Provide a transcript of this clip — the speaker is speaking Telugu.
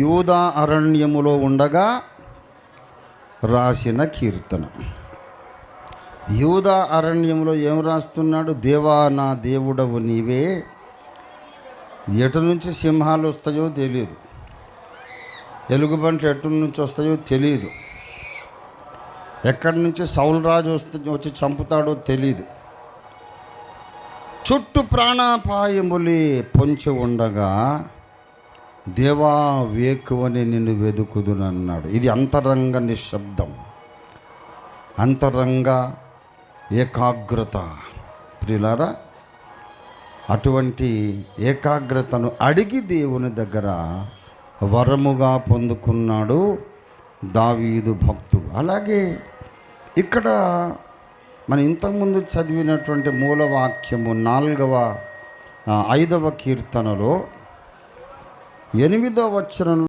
యూదా అరణ్యములో ఉండగా రాసిన కీర్తన. యూదా అరణ్యంలో ఏం రాస్తున్నాడు? దేవా నా దేవుడవు నీవే. ఎటు నుంచి సింహాలు వస్తాయో తెలియదు. ఎలుగుబంట్లు ఎటు నుంచి వస్తాయో తెలియదు. ఎక్కడి నుంచి సౌలరాజు వస్తే వచ్చి చంపుతాడో తెలియదు. చుట్టూ ప్రాణాపాయములే పొంచి ఉండగా దేవా వేకువని నిన్ను వెదుకుదునన్నాడు. ఇది అంతరంగ నిశ్శబ్దం. అంతరంగ ఏకాగ్రత. ప్రియులారా అటువంటి ఏకాగ్రతను అడిగి దేవుని దగ్గర వరముగా పొందుకున్నాడు దావీదు భక్తుడు. అలాగే ఇక్కడ మన ఇంతకుముందు చదివినటువంటి మూలవాక్యము నాలుగవ ఐదవ కీర్తనలో ఎనిమిదో వచనంలో